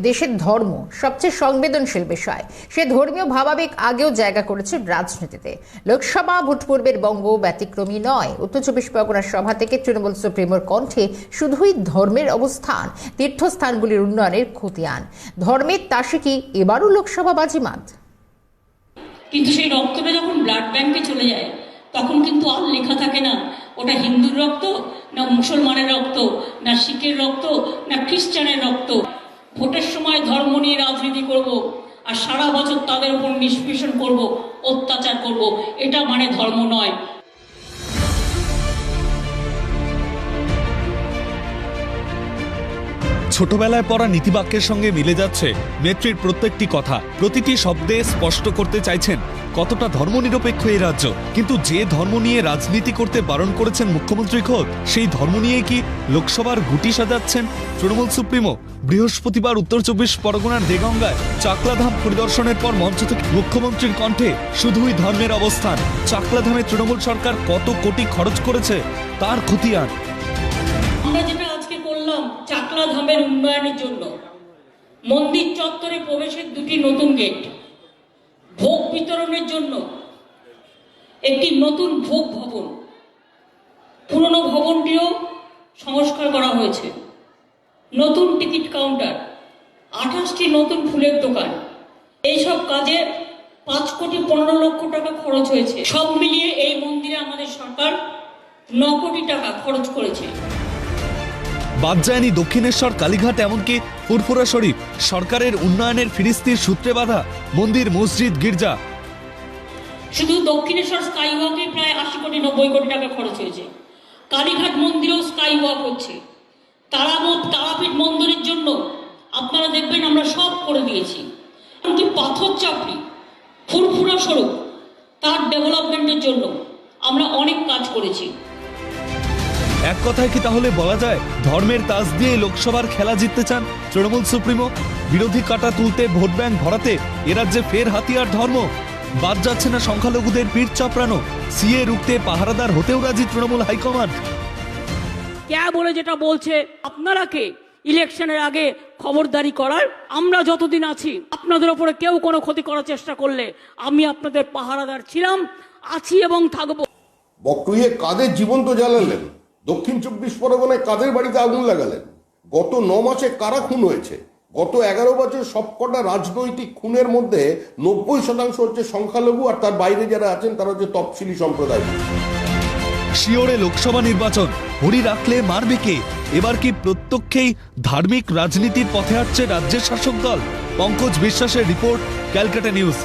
দেশের ধর্ম সবচেয়ে সংবেদনশীল বিষয়। সে ধর্মীয় ভাবাবেগ আগেও জায়গা করেছে রাজনীতিতে। লোকসভা ভোট পূর্বের বঙ্গ ব্যতিক্রমী নয়। উত্তর চব্বিশ পরগনার সভা থেকে তৃণমূল সুপ্রিমোর কণ্ঠে শুধুই ধর্মের অবস্থান, তীর্থস্থানগুলির উন্নয়নের খতিয়ান। ধর্মের তাসে কি এবারও লোকসভা বাজিমাত? কিন্তু সেই রক্তটা যখন ব্লাড ব্যাংকে চলে যায়, তখন কিন্তু আর লেখা থাকে না, ওটা হিন্দুর রক্ত, না মুসলমানের রক্ত, না শিখের রক্ত, না খ্রিস্টানের রক্ত। ভোটের সময় ধর্ম নিয়ে রাজনীতি করব আর সারা বছর তাদের উপর নিষ্পেষণ করব, অত্যাচার করব, এটা মানে ধর্ম নয়। ছোটবেলায় পড়া নীতিবাক্যের সঙ্গে মিলে যাচ্ছে নেত্রীর প্রত্যেকটি কথা। প্রতিটি শব্দে স্পষ্ট করতে চাইছেন কতটা ধর্মনিরপেক্ষ এই রাজ্য। কিন্তু যে ধর্ম নিয়ে রাজনীতি করতে বারণ করেছেন মুখ্যমন্ত্রী খোদ, সেই ধর্ম নিয়ে কি লোকসভার গুটি সাজাচ্ছেন তৃণমূল সুপ্রিমো? বৃহস্পতিবার উত্তর চব্বিশ পরগনার দেগঙ্গায় চাকলাধাম পরিদর্শনের পর মঞ্চ থেকে মুখ্যমন্ত্রীর কণ্ঠে শুধুই ধর্মের অবস্থান। চাকলাধামে তৃণমূল সরকার কত কোটি খরচ করেছে, তার খতিয়ান ধামের উন্নয়নের জন্য মন্দির চত্বরে প্রবেশের দুটি নতুন গেট ভোগ বিতরণের জন্য একটি নতুন ভোগ ভবন। পুরনো ভবনটিও সংস্কার করা হয়েছে। নতুন টিকিট কাউন্টার, আঠাশটি নতুন ফুলের দোকান। এইসব কাজে পাঁচ কোটি পনেরো লক্ষ টাকা খরচ হয়েছে। সব মিলিয়ে এই মন্দিরে আমাদের সরকার ন কোটি টাকা খরচ করেছে। বাদ যায়নি দক্ষিণেশ্বর, কালীঘাট, এমনকি ফুরফুরা শরীফ। সরকারের উন্নয়নের ফিরিস্তির সূত্রে বাঁধা মন্দির মসজিদ গির্জা। শুধু দক্ষিণেশ্বর স্কাই ওয়াকে প্রায় আশি কোটি নব্বই কোটি টাকা খরচ হয়েছে। কালীঘাট মন্দিরেও স্কাই ওয়াক হচ্ছে। তারামত তারাপীঠ মন্দিরের জন্য আপনারা দেখবেন আমরা সব করে দিয়েছি। এমনকি পাথর চাপড়ি, ফুরফুরা স্বরূপ, তার ডেভেলপমেন্টের জন্য আমরা অনেক কাজ করেছি। এক কথায় কি তাহলে বলা যায় ধর্মের তাজ দিয়ে লোকসভার খেলা জিততে চান তৃণমূল সুপ্রিমো? বিরোধী কাটা তুলতে ভোট ব্যাংক ভরাতে এ রাজ্যে ফের হাতিয়ার ধর্ম? বাদ যাচ্ছে না সংখ্যালঘুদের পিঠ চাপড়ানো। সিএ রুখতে পাহারাদার হতেও রাজি তৃণমূল হাইকমান্ড। ক্যা বলে যেটা বলছে? আপনারা কে? ইলেকশনের আগে খবরদারি করার আমরা যতদিন আছি আপনাদের ওপরে কেউ কোনো ক্ষতি করার চেষ্টা করলে আমি আপনাদের পাহারাদার ছিলাম আছি এবং থাকব। বকরিয়ে কাদের জীবন তো জ্বালালেন? দক্ষিণ চব্বিশ পরগনায় কাদের বাড়িতে আগুন লাগালেন? গত ন মাসে কারা খুন হয়েছে? গত এগারো বছর সবকটা রাজনৈতিক খুনের মধ্যে নব্বই শতাংশ হচ্ছে সংখ্যালঘু আর তার বাইরে যারা আছেন, তারা হচ্ছে তফসিলি সম্প্রদায়। শিওরে লোকসভা নির্বাচন হরি রাখলে মারবে কে? এবার কি প্রত্যক্ষেই ধার্মিক রাজনীতির পথে হাঁটছে রাজ্যের শাসক দল? পঙ্কজ বিশ্বাসের রিপোর্ট, ক্যালকাটা নিউজ।